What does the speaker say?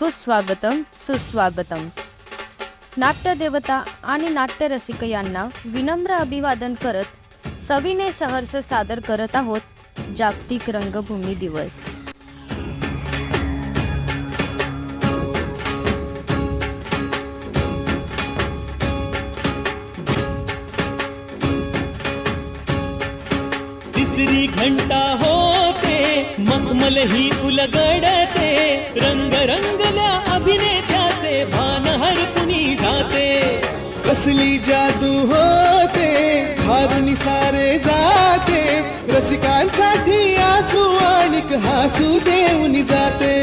सुस्वागतम सुस्वागतम. नाट्यदेवता आणि नाट्यरसिक यांना विनम्र अभिवादन करत सविनय सहर्ष सादर करत आहोत जागतिक रंगभूमी दिवस. तिसरी घंटा होते मखमल ही उलगडते रंग कसली जादू होते हारुनी सारे जाते. रसिकांसाठी आसू आणि हसू देऊन जाते.